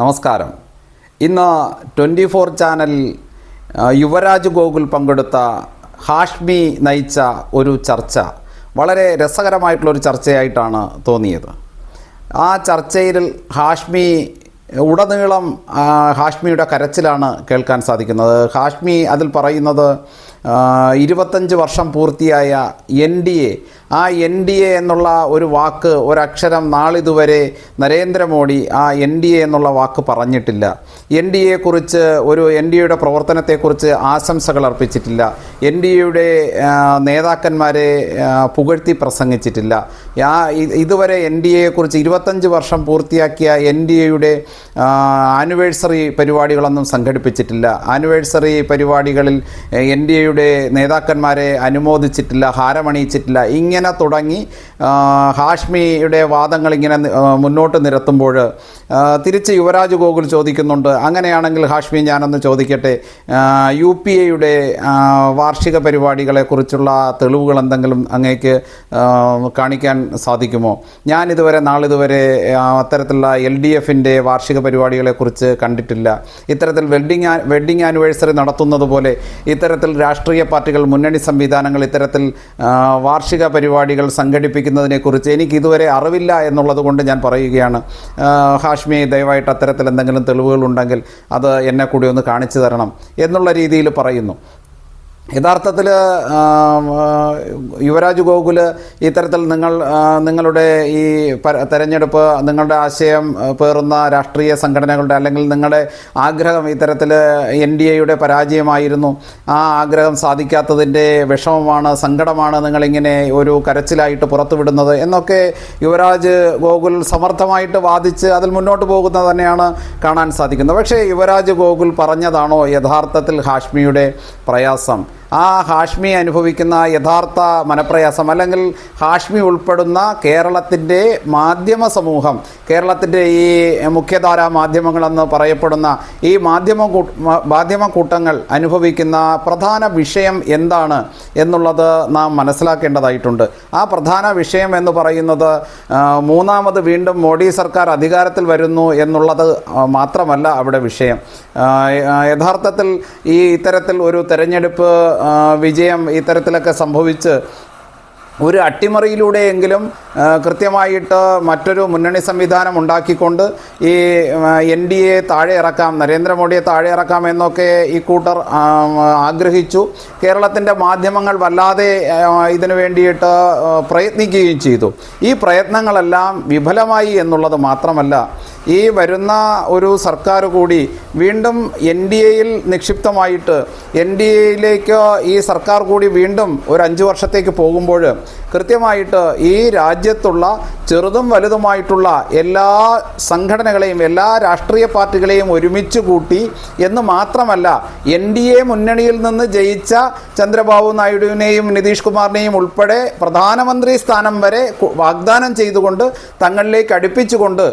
നമസ്കാരം. ഇന്ന് twenty four channel Yuvraj Gokul പങ്കെടുത്ത ഹാഷ്മി നയിച്ച ഒരു ചർച്ച. വളരെ രസകരമായിട്ടുള്ളൊരു ചർച്ചയായിട്ടാണ് തോന്നിയത്. ആ ചർച്ചയിൽ ഹാഷ്മി ഉടനീളം ഹാഷ്മിയുടെ കരച്ചിലാണ് കേൾക്കാൻ സാധിക്കുന്നത്. ഹാഷ്മി അതിൽ പറയുന്നത് ഇരുപത്തഞ്ച് വർഷം പൂർത്തിയായ എൻ ഡി എ ആ എൻ ഡി എ എന്നുള്ള ഒരു വാക്ക് ഒരക്ഷരം നാളിതുവരെ നരേന്ദ്രമോദി ആ എൻ ഡി എ എന്നുള്ള വാക്ക് പറഞ്ഞിട്ടില്ല. എൻ ഡി എക്കുറിച്ച് ഒരു എൻ ഡി എയുടെ പ്രവർത്തനത്തെക്കുറിച്ച് ആശംസകൾ അർപ്പിച്ചിട്ടില്ല. എൻ ഡി എയുടെ നേതാക്കന്മാരെ പുകഴ്ത്തി പ്രസംഗിച്ചിട്ടില്ല. ആ ഇതുവരെ എൻ ഡി എയെക്കുറിച്ച് ഇരുപത്തഞ്ച് വർഷം പൂർത്തിയാക്കിയ എൻ ഡി എയുടെ ആനിവേഴ്സറി പരിപാടികളൊന്നും സംഘടിപ്പിച്ചിട്ടില്ല. ആനിവേഴ്സറി പരിപാടികളിൽ എൻ ഡി എയുടെ നേതാക്കന്മാരെ അനുമോദിച്ചിട്ടില്ല ഹാരമണിയിച്ചിട്ടില്ല. ഇങ്ങനെ തുടങ്ങി ആ, ഹാഷ്മിയുടെ വാദങ്ങൾ ഇങ്ങനെ മുന്നോട്ട് നിരത്തുമ്പോൾ തിരിച്ച് യുവരാജ് ഗോകുൽ ചോദിക്കുന്നുണ്ട് അങ്ങനെയാണെങ്കിൽ ഹാഷ്മി ഞാനൊന്ന് ചോദിക്കട്ടെ യു പി എയുടെ വാർഷിക പരിപാടികളെക്കുറിച്ചുള്ള തെളിവുകൾ എന്തെങ്കിലും അങ്ങേക്ക് കാണിക്കാൻ സാധിക്കുമോ? ഞാനിതുവരെ നാളിതുവരെ അത്തരത്തിലുള്ള എൽ ഡി എഫിന്റെ വാർഷിക പരിപാടികളെക്കുറിച്ച് കണ്ടിട്ടില്ല. ഇത്തരത്തിൽ വെഡിങ് വെഡ്ഡിങ് ആനിവേഴ്സറി നടത്തുന്നത് പോലെ ഇത്തരത്തിൽ രാഷ്ട്രീയ പാർട്ടികൾ മുന്നണി സംവിധാനങ്ങൾ ഇത്തരത്തിൽ വാർഷിക വാർഷിക പരിപാടികൾ സംഘടിപ്പിക്കുന്നതിനെക്കുറിച്ച് എനിക്ക് ഇതുവരെ അറിവില്ല എന്നുള്ളത് കൊണ്ട് ഞാൻ പറയുകയാണ്. ഹാഷ്മി ദയവായിട്ട് അത്തരത്തിൽ എന്തെങ്കിലും തെളിവുകളുണ്ടെങ്കിൽ അത് എന്നെ കൂടി ഒന്ന് കാണിച്ചു തരണം എന്നുള്ള രീതിയിൽ പറയുന്നു. യഥാർത്ഥത്തിൽ യുവരാജ് ഗോകുൽ ഇത്തരത്തിൽ നിങ്ങൾ നിങ്ങളുടെ ഈ തെരഞ്ഞെടുപ്പ് നിങ്ങളുടെ ആശയം പേറുന്ന രാഷ്ട്രീയ സംഘടനകളുടെ അല്ലെങ്കിൽ നിങ്ങളുടെ ആഗ്രഹം ഇത്തരത്തിൽ എൻ ഡി എയുടെ പരാജയമായിരുന്നു. ആ ആഗ്രഹം സാധിക്കാത്തതിന്റെ വിഷമമാണ് സങ്കടമാണ് നിങ്ങളിങ്ങനെ ഒരു കരച്ചിലായിട്ട് പുറത്തുവിടുന്നത് എന്നൊക്കെ യുവരാജ് ഗോകുൽ സമർത്ഥമായിട്ട് വാദിച്ച് അതിൽ മുന്നോട്ട് പോകുന്നത് തന്നെയാണ് കാണാൻ സാധിക്കുന്നത്. പക്ഷേ യുവരാജ് ഗോകുൽ പറഞ്ഞതാണോ യഥാർത്ഥത്തിൽ ഹാഷ്മിയുടെ പ്രയാസം? ആ ഹാഷ്മി അനുഭവിക്കുന്ന യഥാർത്ഥ മനപ്രയാസം അല്ലെങ്കിൽ ഹാഷ്മി ഉൾപ്പെടുന്ന കേരളത്തിന്റെ മാധ്യമ സമൂഹം കേരളത്തിന്റെ ഈ മുഖ്യധാരാ മാധ്യമങ്ങളെന്ന് പറയപ്പെടുന്ന ഈ മാധ്യമ മാധ്യമ കൂട്ടങ്ങൾ അനുഭവിക്കുന്ന പ്രധാന വിഷയം എന്താണ് എന്നുള്ളത് നാം മനസ്സിലാക്കേണ്ടതായിട്ടുണ്ട്. ആ പ്രധാന വിഷയം എന്ന് പറയുന്നത് മൂന്നാമത് വീണ്ടും മോഡി സർക്കാർ അധികാരത്തിൽ വരുന്നു എന്നുള്ളത് മാത്രമല്ല അവിടെ വിഷയം. യഥാർത്ഥത്തിൽ ഈ ഇത്തരത്തിൽ ഒരു തെരഞ്ഞെടുപ്പ് വിജയം ഇത്തരത്തിലൊക്കെ സംഭവിച്ച് ഒരു അട്ടിമറിയിലൂടെയെങ്കിലും കൃത്യമായിട്ട് മറ്റൊരു മുന്നണി സംവിധാനം ഉണ്ടാക്കിക്കൊണ്ട് ഈ എൻ ഡി എ താഴെ ഇറക്കാം നരേന്ദ്രമോദിയെ താഴെ ഇറക്കാം എന്നൊക്കെ ഈ കൂട്ടർ ആഗ്രഹിച്ചു. കേരളത്തിന്റെ മാധ്യമങ്ങൾ വല്ലാതെ ഇതിനു വേണ്ടിയിട്ട് പ്രയത്നിക്കുകയും ചെയ്തു. ഈ പ്രയത്നങ്ങളെല്ലാം വിഫലമായി എന്നുള്ളത് മാത്രമല്ല ഈ വരുന്ന ഒരു സർക്കാർ കൂടി വീണ്ടും എൻ ഡി എയിൽ നിക്ഷിപ്തമായിട്ട് എൻ ഡി എയിലേക്ക് ഈ സർക്കാർ കൂടി വീണ്ടും ഒരു അഞ്ച് വർഷത്തേക്ക് പോകുമ്പോൾ കൃത്യമായിട്ട് ഈ രാജ്യത്തുള്ള ചെറുതും വലുതുമായിട്ടുള്ള എല്ലാ സംഘടനകളെയും എല്ലാ രാഷ്ട്രീയ പാർട്ടികളെയും ഒരുമിച്ച് കൂട്ടി എന്ന് മാത്രമല്ല എൻ ഡി എ മുന്നണിയിൽ നിന്ന് ജയിച്ച ചന്ദ്രബാബു നായിഡുവിനെയും നിതീഷ് കുമാറിനെയും ഉൾപ്പെടെ പ്രധാനമന്ത്രി സ്ഥാനം വരെ വാഗ്ദാനം ചെയ്തുകൊണ്ട് തങ്ങളിലേക്ക് അടുപ്പിച്ചുകൊണ്ട്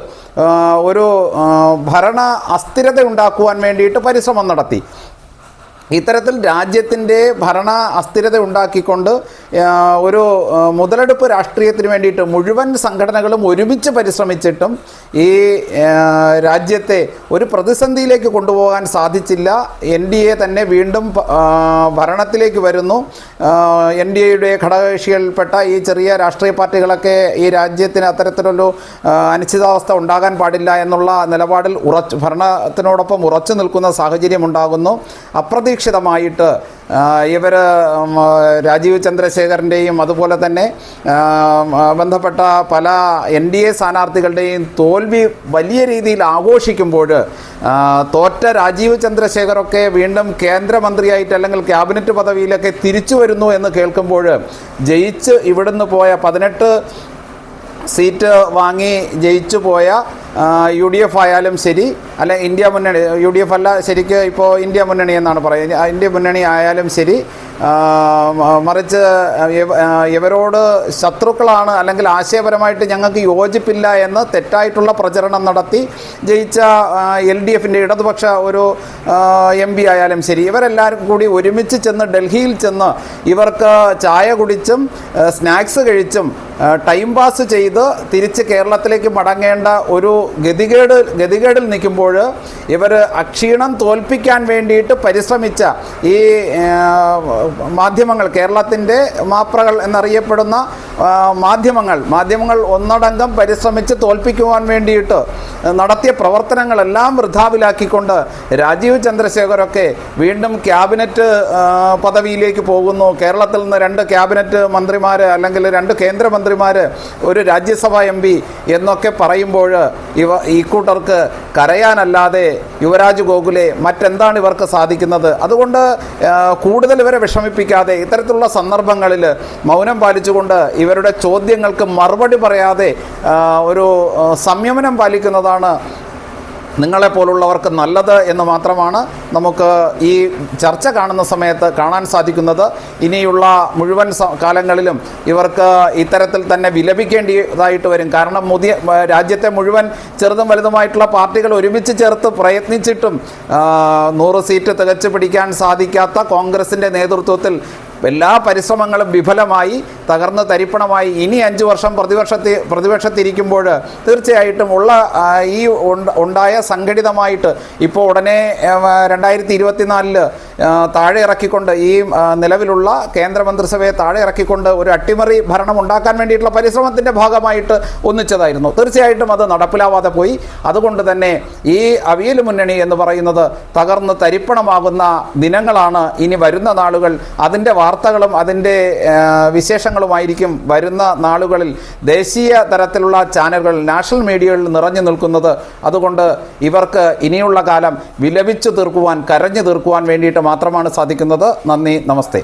ഒരു ഭരണ അസ്ഥിരത ഉണ്ടാക്കുവാൻ വേണ്ടിയിട്ട് പരിശ്രമം നടത്തി. ഇത്തരത്തിൽ രാജ്യത്തിന്റെ ഭരണ അസ്ഥിരത ഉണ്ടാക്കിക്കൊണ്ട് ഒരു മുതലെടുപ്പ് രാഷ്ട്രീയത്തിന് വേണ്ടിയിട്ട് മുഴുവൻ സംഘടനകളും ഒരുമിച്ച് പരിശ്രമിച്ചിട്ടും ഈ രാജ്യത്തെ ഒരു പ്രതിസന്ധിയിലേക്ക് കൊണ്ടുപോകാൻ സാധിച്ചില്ല. എൻ ഡി എ തന്നെ വീണ്ടും ഭരണത്തിലേക്ക് വരുന്നു. എൻ ഡി എയുടെ ഘടകകക്ഷികളിൽപ്പെട്ട ഈ ചെറിയ രാഷ്ട്രീയ പാർട്ടികളൊക്കെ ഈ രാജ്യത്തിന് അത്തരത്തിലൊരു അനിശ്ചിതാവസ്ഥ ഉണ്ടാകാൻ പാടില്ല എന്നുള്ള നിലപാടിൽ ഉറച്ച് ഭരണത്തിനോടൊപ്പം ഉറച്ചു നിൽക്കുന്ന സാഹചര്യം ഉണ്ടാകുന്നു. അപ്രതീക്ഷിതമായിട്ട് ഇവർ രാജീവ് ചന്ദ്രശേഖരന്റെയും അതുപോലെ തന്നെ ബന്ധപ്പെട്ട പല എൻ ഡി എ സ്ഥാനാർത്ഥികളുടെയും തോൽവി വലിയ രീതിയിൽ ആഘോഷിക്കുമ്പോൾ തോറ്റ രാജീവ് ചന്ദ്രശേഖരൊക്കെ വീണ്ടും കേന്ദ്രമന്ത്രിയായിട്ട് അല്ലെങ്കിൽ ക്യാബിനറ്റ് പദവിയിലൊക്കെ തിരിച്ചു വരുന്നു എന്ന് കേൾക്കുമ്പോൾ ജയിച്ച് ഇവിടുന്ന് പോയ പതിനെട്ട് സീറ്റ് വാങ്ങി ജയിച്ചു പോയ യു ഡി എഫ് ആയാലും ശരി അല്ല ഇന്ത്യ മുന്നണി യു ഡി എഫ് അല്ല ശരിക്ക് ഇപ്പോൾ ഇന്ത്യ മുന്നണി എന്നാണ് പറയുന്നത്. ഇന്ത്യ മുന്നണി ആയാലും ശരി മറിച്ച് ഇവരോട് ശത്രുക്കളാണ് അല്ലെങ്കിൽ ആശയപരമായിട്ട് ഞങ്ങൾക്ക് യോജിപ്പില്ല എന്ന് തെറ്റായിട്ടുള്ള പ്രചരണം നടത്തി ജയിച്ച എൽ ഡി എഫിന്റെ ഇടതുപക്ഷ ഒരു എം പി ആയാലും ശരി ഇവരെല്ലാവരും കൂടി ഒരുമിച്ച് ചെന്ന് ഡൽഹിയിൽ ചെന്ന് ഇവർക്ക് ചായ കുടിച്ചും സ്നാക്സ് കഴിച്ചും ടൈം പാസ് ചെയ്ത് തിരിച്ച് കേരളത്തിലേക്ക് മടങ്ങേണ്ട ഒരു ഗതികേട് ഗതികേടിൽ നിൽക്കുമ്പോൾ ഇവർ അക്ഷീണം തോൽപ്പിക്കാൻ വേണ്ടിയിട്ട് പരിശ്രമിച്ച ഈ മാധ്യമങ്ങൾ കേരളത്തിന്റെ മാപ്രകൾ എന്നറിയപ്പെടുന്ന മാധ്യമങ്ങൾ മാധ്യമങ്ങൾ ഒന്നടങ്കം പരിശ്രമിച്ച് തോൽപ്പിക്കുവാൻ വേണ്ടിയിട്ട് നടത്തിയ പ്രവർത്തനങ്ങളെല്ലാം വൃഥാവിലാക്കിക്കൊണ്ട് രാജീവ് ചന്ദ്രശേഖരൊക്കെ വീണ്ടും ക്യാബിനറ്റ് പദവിയിലേക്ക് പോകുന്നു. കേരളത്തിൽ നിന്ന് രണ്ട് ക്യാബിനറ്റ് മന്ത്രിമാർ അല്ലെങ്കിൽ രണ്ട് കേന്ദ്രമന്ത്രിമാർ ഒരു രാജ്യസഭാ എം പി എന്നൊക്കെ പറയുമ്പോൾ ഇവ ഈ കൂട്ടർക്ക് കരയാനല്ലാതെ യുവരാജ് ഗോകുലെ മറ്റെന്താണ് ഇവർക്ക് സാധിക്കുന്നത്? അതുകൊണ്ട് കൂടുതൽ ഇവരെ വിഷമിപ്പിക്കാതെ ഇത്തരത്തിലുള്ള സന്ദർഭങ്ങളിൽ മൗനം പാലിച്ചുകൊണ്ട് ഇവരുടെ ചോദ്യങ്ങൾക്ക് മറുപടി പറയാതെ ഒരു സംയമനം പാലിക്കുന്നതാണ് നിങ്ങളെപ്പോലുള്ളവർക്ക് നല്ലത് എന്ന് മാത്രമാണ് നമുക്ക് ഈ ചർച്ച കാണുന്ന സമയത്ത് കാണാൻ സാധിക്കുന്നത്. ഇനിയുള്ള മുഴുവൻ കാലങ്ങളിലും ഇവർക്ക് ഇത്തരത്തിൽ തന്നെ വിലപിക്കേണ്ടതായിട്ട് വരും. കാരണം മുതിയ രാജ്യത്തെ മുഴുവൻ ചെറുതും വലുതുമായിട്ടുള്ള പാർട്ടികൾ ഒരുമിച്ച് ചേർത്ത് പ്രയത്നിച്ചിട്ടും നൂറ് സീറ്റ് തികച്ചു പിടിക്കാൻ സാധിക്കാത്ത കോൺഗ്രസിന്റെ നേതൃത്വത്തിൽ എല്ലാ പരിശ്രമങ്ങളും വിഫലമായി തകർന്ന് തരിപ്പണമായി ഇനി അഞ്ച് വർഷം പ്രതിപക്ഷത്തി പ്രതിപക്ഷത്തിരിക്കുമ്പോൾ തീർച്ചയായിട്ടും ഉള്ള ഈ ഉണ്ട- ഉണ്ടായ സംഘടിതമായിട്ട് ഇപ്പോൾ ഉടനെ രണ്ടായിരത്തി ഇരുപത്തിനാലിൽ താഴെ ഇറക്കിക്കൊണ്ട് ഈ നിലവിലുള്ള കേന്ദ്രമന്ത്രിസഭയെ താഴെ ഇറക്കിക്കൊണ്ട് ഒരു അട്ടിമറി ഭരണം ഉണ്ടാക്കാൻ വേണ്ടിയിട്ടുള്ള പരിശ്രമത്തിന്റെ ഭാഗമായിട്ട് ഒന്നിച്ചതായിരുന്നു. തീർച്ചയായിട്ടും അത് നടപ്പിലാവാതെ പോയി. അതുകൊണ്ട് തന്നെ ഈ അവിയൽ മുന്നണി എന്ന് പറയുന്നത് തകർന്ന് തരിപ്പണമാകുന്ന ദിനങ്ങളാണ് ഇനി വരുന്ന നാളുകൾ. അതിന്റെ വാർത്തകളും അതിന്റെ വിശേഷങ്ങളുമായിരിക്കും വരുന്ന നാളുകളിൽ ദേശീയ തരത്തിലുള്ള ചാനലുകൾ നാഷണൽ മീഡിയകളിൽ നിറഞ്ഞു നിൽക്കുന്നത്. അതുകൊണ്ട് ഇവർക്ക് ഇനിയുള്ള കാലം വിലപിച്ചു തീർക്കുവാൻ കരഞ്ഞു തീർക്കുവാൻ വേണ്ടിയിട്ട് മാത്രമാണ് സാധിക്കുന്നത്. നന്ദി നമസ്തേ.